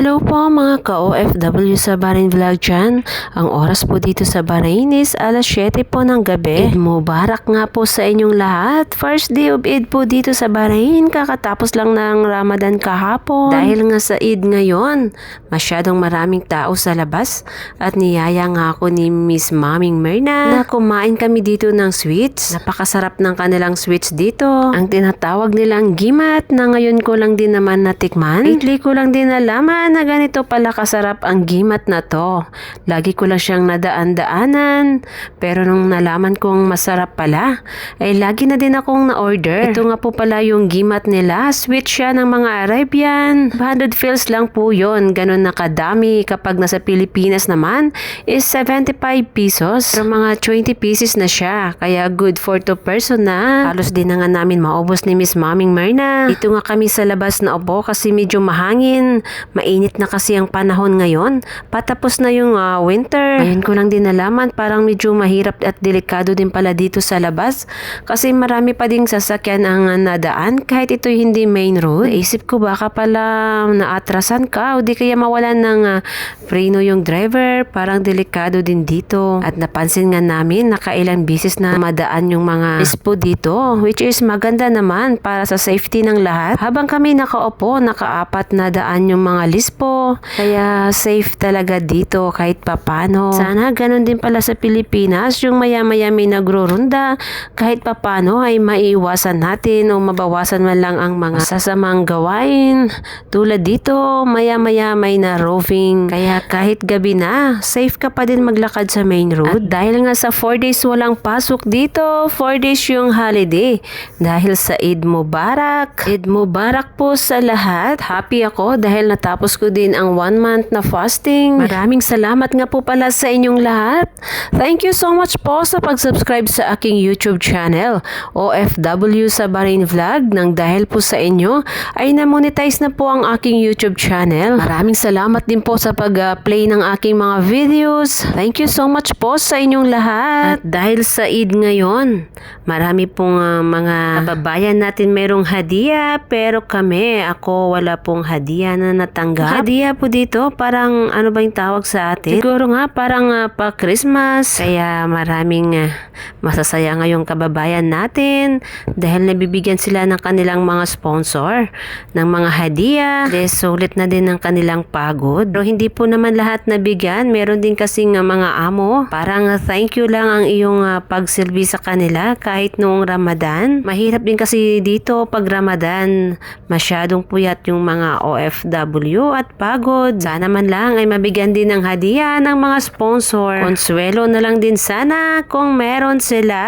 Hello po mga ka-OFW sa Bahrain Vlog dyan. Ang oras po dito sa Bahrain is alas 7 po ng gabi. Eid Mubarak nga po sa inyong lahat. First day of Eid po dito sa Bahrain. Kakatapos lang ng Ramadan kahapon. Dahil nga sa Eid ngayon, masyadong maraming tao sa labas. At niyaya nga ako ni Miss Maming Myrna na kumain kami dito ng sweets. Napakasarap ng kanilang sweets dito. Ang tinatawag nilang gimat na ngayon ko lang din naman natikman. Lately ko lang din nalaman na ganito pala kasarap ang gimat na to. Lagi ko lang siyang nadaan-daanan. Pero nung nalaman kong masarap pala, ay lagi na din akong na-order. Ito nga po pala yung gimat nila. Sweet siya ng mga Arabian. 100 fils lang po yon Ganon na kadami. Kapag nasa Pilipinas naman is 75 pesos. Pero mga 20 pieces na siya. Kaya good for two person na. Halos din na nga namin maubos ni Miss Maming Myrna. Ito nga kami sa labas na opo kasi medyo mahangin. Mainit na kasi ang panahon ngayon. Patapos na yung ah, winter. Ngayon ko lang din nalaman parang medyo mahirap at delikado din pala dito sa labas. Kasi marami pa ding sasakyan ang ah, nadaan kahit ito hindi main road. Naisip ko baka pala naatrasan ka o di kaya mawalan ng ah, preno yung driver. Parang delikado din dito. At napansin nga namin nakailang bisis na madaan yung mga ispo dito which is maganda naman para sa safety ng lahat. Habang kami nakaupo, nakaapat na daan yung mga lispo. Kaya safe talaga dito kahit papano. Sana ganun din pala sa Pilipinas yung maya-maya may nagrurunda kahit papano ay maiiwasan natin o mabawasan man lang ang mga sasamang gawain. Tulad dito, maya-maya may na roving. Kaya kahit gabi na, safe ka pa din maglakad sa main road. At dahil nga sa 4 days walang pasok dito, 4 days yung holiday. Dahil sa Eid Mubarak. Eid Mubarak po sa lahat. Happy ako dahil natapos ko din ang one month na fasting. Maraming salamat nga po pala sa inyong lahat. Thank you so much po sa pag-subscribe sa aking YouTube channel, OFW sa Bahrain Vlog. Nang dahil po sa inyo, ay na-monetize na po ang aking YouTube channel. Maraming salamat din po sa pag-play ng aking mga videos. Thank you so much po sa inyong lahat. At dahil sa Eid ngayon, marami pong ah, mga kababayan natin merong hadiah pero kami, ako wala pong hadiah na natanggap. Hadiah po dito, parang ano ba yung tawag sa atin? Siguro nga parang ah, pa Christmas. Kaya maraming ah, masasaya ngayong kababayan natin dahil nabibigyan sila ng kanilang mga sponsor ng mga hadiah. De, sulit na din ng kanilang pagod. Pero hindi po naman lahat nabigyan. Meron din kasing ah, mga amo. Parang ah, thank you lang ang iyong ah, pagsilbi sa kanila kahit noong Ramadan. Mahirap din kasi dito pag Ramadan. Masyadong puyat yung mga OFW at pagod. Sana man lang ay mabigyan din ng hadiah ng mga sponsor. Konsuelo na lang din sana kung meron sila.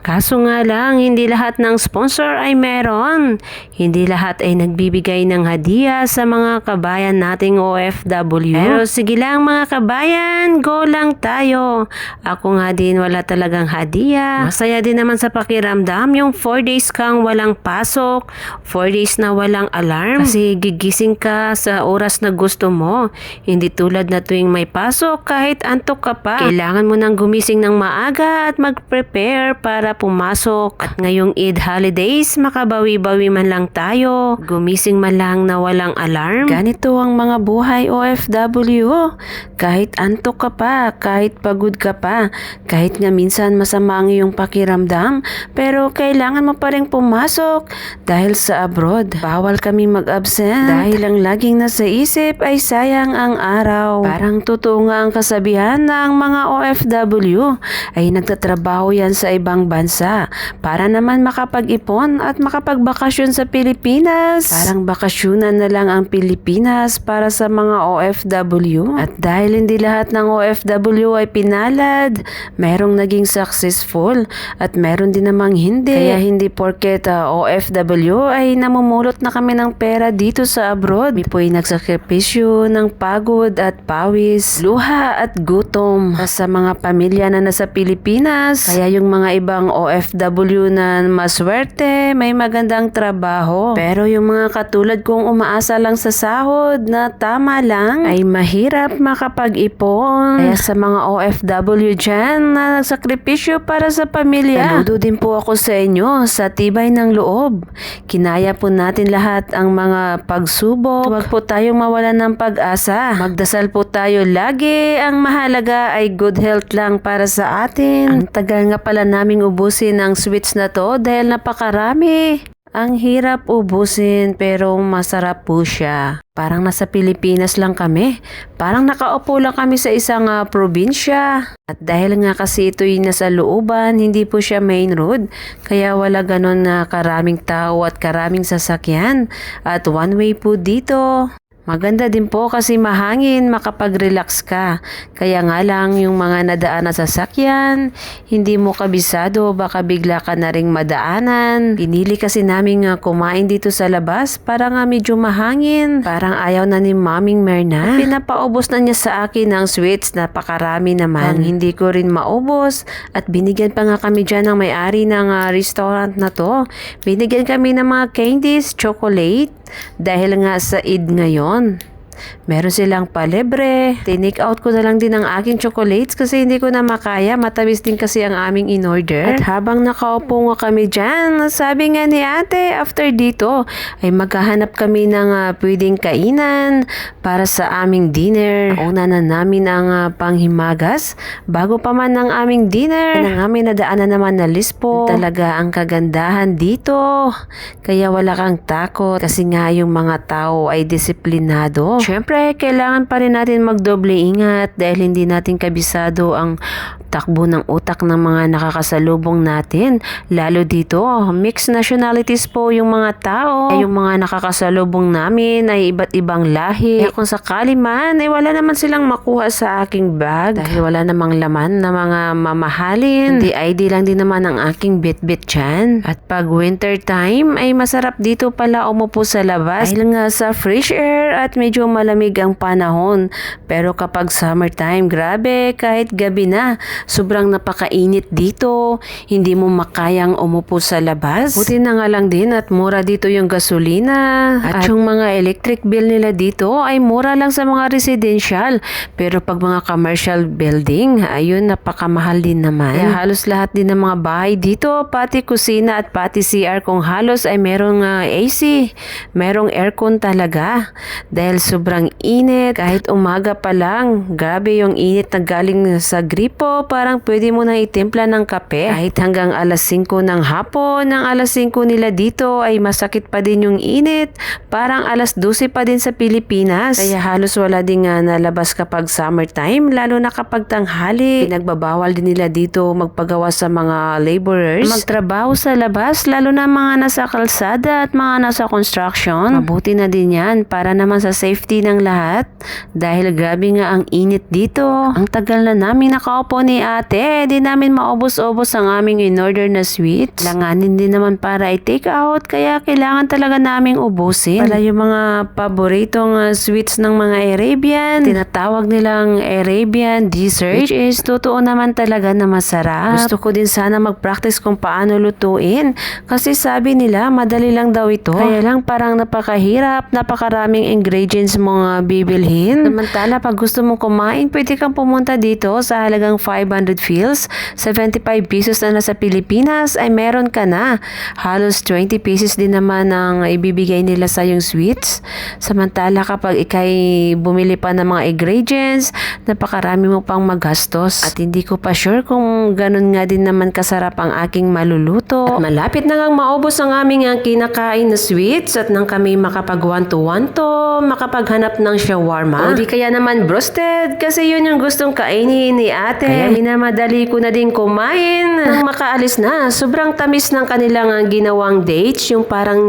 Kaso nga lang, hindi lahat ng sponsor ay meron. Hindi lahat ay nagbibigay ng hadiah sa mga kabayan nating OFW. Pero sige lang mga kabayan, go lang tayo. Ako nga din wala talagang hadiah. Masaya din naman sa pakiramdam yung 4 days kang walang pasok, 4 days na walang alarm. Kasi gigising ka sa oras na gusto mo. Hindi tulad na tuwing may pasok kahit antok ka pa. Kailangan mo nang gumising ng maaga at mag-prepare para pumasok. At ngayong Eid holidays, makabawi-bawi man lang tayo. Gumising man lang na walang alarm. Ganito ang mga buhay OFW. Kahit antok ka pa, kahit pagod ka pa, kahit nga minsan masama ang iyong pakiramdam, pero kailangan mo pa rin pumasok dahil sa abroad. Bawal kami mag-absent dahil ang laging nasa isip ay sayang ang araw. Parang totoo nga ang kasabihan na ang mga OFW ay nagtatrabaho yan sa ibang bansa para naman makapag-ipon at makapagbakasyon sa Pilipinas. Parang bakasyonan na lang ang Pilipinas para sa mga OFW. At dahil hindi lahat ng OFW ay pinalad, merong naging successful at meron din namang hindi. Kaya hindi porket ah, OFW ay namumulot na kami ng pera dito sa abroad. Kami po ay nagsakripisyo ng pagod at pawis, luha at gutom sa mga pamilya na nasa Pilipinas. Kaya yung mga ibang OFW na maswerte, may magandang trabaho. Pero yung mga katulad kong umaasa lang sa sahod na tama lang, ay mahirap makapag-ipon. Kaya sa mga OFW dyan na nagsakripisyo para sa pamilya, saludo din po ako sa inyo sa tibay ng loob. Kinaya po natin lahat ang mga pagsubok. Huwag po tayong mawalan ng pag-asa. Magdasal po tayo lagi. Ang mahalaga ay good health lang para sa atin. Ang tagal nga pala naming ubusin ang sweets na to dahil napakarami. Ang hirap ubusin pero masarap po siya. Parang nasa Pilipinas lang kami. Parang nakaupo lang kami sa isang ah, probinsya. At dahil nga kasi ito'y nasa looban, hindi po siya main road. Kaya wala ganon na karaming tao at karaming sasakyan. At one way po dito. Maganda din po kasi mahangin, makapag-relax ka. Kaya nga lang yung mga nadaan na sasakyan, hindi mo kabisado, baka bigla ka na ring madaanan. Pinili kasi namin nga kumain dito sa labas para nga medyo mahangin. Parang ayaw na ni Maming Merna. At pinapaubos na niya sa akin ng sweets, napakarami naman. hindi ko rin maubos at binigyan pa nga kami dyan ng may-ari ng ah, restaurant na to. Binigyan kami ng mga candies, chocolate, dahil nga sa Eid ngayon. Meron silang palebre. Tinake out ko na lang din ang aking chocolates kasi hindi ko na makaya. Matamis din kasi ang aming in-order. At habang nakaupo nga kami dyan, sabi nga ni ate, after dito, ay maghahanap kami ng ah, pwedeng kainan para sa aming dinner. Una na namin ang ah, panghimagas. Bago pa man ang aming dinner, ang aming nadaanan naman na lispo. Talaga ang kagandahan dito. Kaya wala kang takot kasi nga yung mga tao ay disiplinado. Siyempre, kailangan pa rin natin magdoble ingat dahil hindi natin kabisado ang takbo ng utak ng mga nakakasalubong natin. Lalo dito, mixed nationalities po yung mga tao. Yung mga nakakasalubong namin ay iba't ibang lahi. Kaya kung sakali man, ay wala naman silang makuha sa aking bag. Dahil wala namang laman na mga mamahalin. Hindi ID lang din naman ang aking bit-bit dyan. At pag winter time, ay masarap dito pala umupo sa labas. Dahil nga sa fresh air at medyo malamig ang panahon. Pero kapag summertime, grabe, kahit gabi na, sobrang napakainit dito. Hindi mo makayang umupo sa labas. Buti na nga lang din at mura dito yung gasolina. At, yung mga electric bill nila dito ay mura lang sa mga residential. Pero pag mga commercial building, ayun, napakamahal din naman. Kaya halos lahat din ng mga bahay dito, pati kusina at pati CR kung halos ay merong ah, AC. Merong aircon talaga. Dahil sobrang init, kahit umaga pa lang, grabe yung init na galing sa gripo, parang pwede mo na itimpla ng kape. Kahit hanggang alas 5 ng hapon, ng alas 5 nila dito ay masakit pa din yung init. Parang alas 12 pa din sa Pilipinas. Kaya halos wala din nga nalabas kapag summertime, lalo na kapag tanghali. Pinagbabawal din nila dito magpagawa sa mga laborers. Magtrabaho sa labas, lalo na mga nasa kalsada at mga nasa construction. Mabuti na din yan para naman sa safety ng lahat. Dahil grabe nga ang init dito. Ang tagal na namin nakaupo ni ate, di namin maubos-ubos ang aming in-order na sweets. Langanin din naman para i-take out, kaya kailangan talaga naming ubusin. Pala yung mga paboritong uh, sweets ng mga Arabian, tinatawag nilang Arabian dessert, which is totoo naman talaga na masarap. Gusto ko din sana mag-practice kung paano lutuin, kasi sabi nila madali lang daw ito. Kaya lang parang napakahirap, napakaraming ingredients mo nga bibilhin. Samantala, pag gusto mong kumain, pwede kang pumunta dito sa halagang 500 fils, 75 pesos na nasa Pilipinas, ay meron ka na. Halos 20 pesos din naman ang ibibigay nila sa yung sweets. Samantala, kapag ikay bumili pa ng mga ingredients, napakarami mo pang magastos. At hindi ko pa sure kung ganun nga din naman kasarap ang aking maluluto. At malapit na ngang maubos ang aming kinakain na sweets at nang kami makapag one to one to, makapaghanap ng shawarma. O di kaya naman broasted kasi yun yung gustong kainin ni ate. Kaya minamadali ko na din kumain. Nang makaalis na, sobrang tamis ng kanilang ah, ginawang dates, yung parang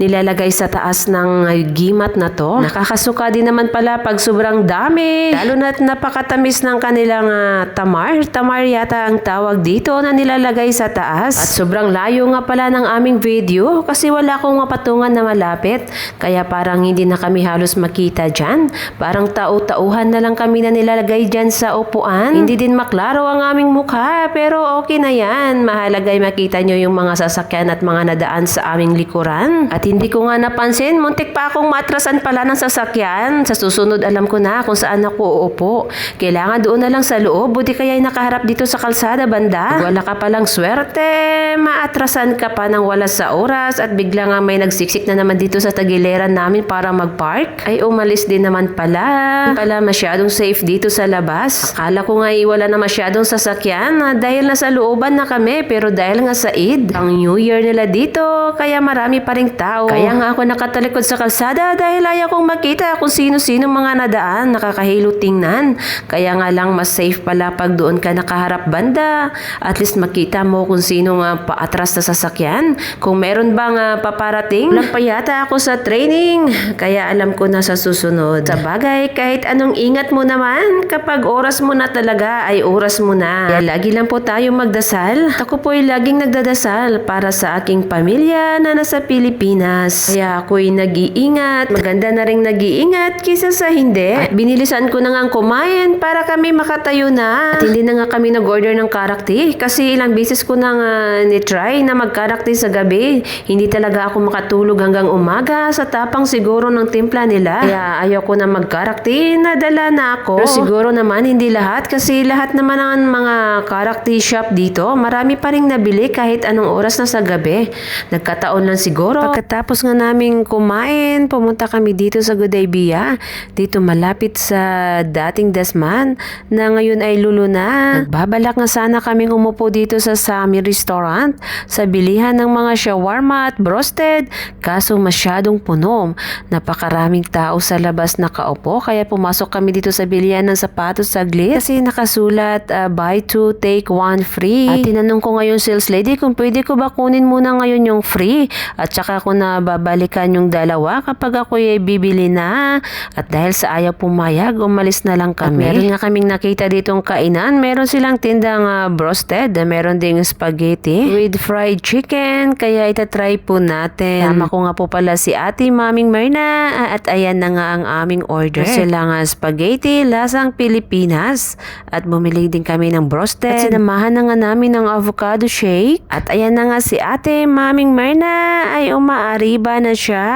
nilalagay sa taas ng ah, gimat na to. Nakakasuka din naman pala pag sobrang dami. Lalo na't napakatamis ng kanilang ah, tamar. Tamar yata ang tawag dito na nilalagay sa taas. At sobrang layo nga pala ng aming video kasi wala akong mapatungan na malapit. Kaya parang hindi na kami halos makita dyan. Parang tau-tauhan na lang kami na nilalagay dyan sa upuan. Hindi din din maklaro ang aming mukha pero okay na yan. Mahalaga ay makita nyo yung mga sasakyan at mga nadaan sa aming likuran. At hindi ko nga napansin, muntik pa akong matrasan pala ng sasakyan. Sa susunod alam ko na kung saan ako uupo. Kailangan doon na lang sa loob, buti kaya ay nakaharap dito sa kalsada banda. Pag wala ka palang swerte, maatrasan ka pa ng wala sa oras at bigla nga may nagsiksik na naman dito sa tagiliran namin para mag-park. Ay umalis din naman pala. Pala masyadong safe dito sa labas. Akala ko nga ay wala na masyadong sasakyan na dahil nasa looban na kami pero dahil nga sa Eid, ang New Year nila dito, kaya marami pa ring tao. Kaya nga ako nakatalikod sa kalsada dahil ayaw kong makita kung sino-sino mga nadaan, nakakahilo tingnan. Kaya nga lang mas safe pala pag doon ka nakaharap banda. At least makita mo kung sino nga paatras na sasakyan. Kung meron bang ah, paparating, lang pa yata ako sa training. Kaya alam ko na sa susunod. Sa bagay, kahit anong ingat mo naman, kapag oras mo na talaga ay oras mo na. Kaya lagi lang po tayo magdasal. Ako po ay laging nagdadasal para sa aking pamilya na nasa Pilipinas. Kaya ako'y nag-iingat. Maganda na rin nag-iingat kisa sa hindi. At binilisan ko na nga kumain para kami makatayo na. At hindi na nga kami nag-order ng karakti kasi ilang beses ko na nga ni-try na mag-karakti sa gabi. Hindi talaga ako makatulog hanggang umaga sa tapang siguro ng timpla nila. Kaya ayaw ko na mag-karakti, nadala na ako. Pero siguro naman hindi lahat kasi lahat naman ng mga karakti shop dito, marami pa rin nabili kahit anong oras na sa gabi. Nagkataon lang siguro. Pagkatapos nga naming kumain, pumunta kami dito sa Gudaybia. Dito malapit sa dating Dasman na ngayon ay lulo na. Nagbabalak nga sana kaming umupo dito sa Sami Restaurant sa bilihan ng mga shawarma at broasted kaso masyadong puno. Napakaraming tao sa labas nakaupo kaya pumasok kami dito sa bilihan ng sapatos saglit kasi nakasulat ah, buy two take one free. At tinanong ko ngayon sales lady kung pwede ko ba kunin muna ngayon yung free at saka ko na babalikan yung dalawa kapag ako ay bibili na. At dahil sa ayaw pumayag, umalis na lang kami. At meron nga kaming nakita ditong kainan. Meron silang tindang ah, broasted. Meron ding spaghetti with fried chicken. Kaya itatry po natin. Tama ko nga po pala si ate maming Myrna. Ah, At ayan na nga ang aming order. Sila nga spaghetti, lasang Pilipinas. At bumili din kami ng broasted. At sinamahan na nga namin ng avocado shake. At ayan na nga si ate maming Myrna ay umaariba na siya.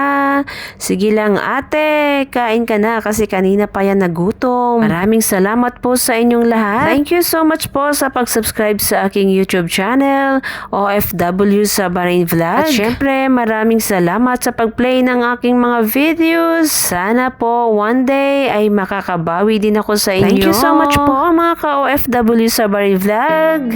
Sige lang ate, kain ka na kasi kanina pa yan nagutom. Maraming salamat po sa inyong lahat. Thank you so much po sa pag-subscribe sa aking YouTube channel, OFW sa Bahrain Vlog. At syempre, maraming salamat sa pag-play ng aking mga videos. Sana po one day ay makakabawi din ako sa inyo. Thank you so much po mga ka-OFW sa Bahrain Vlog.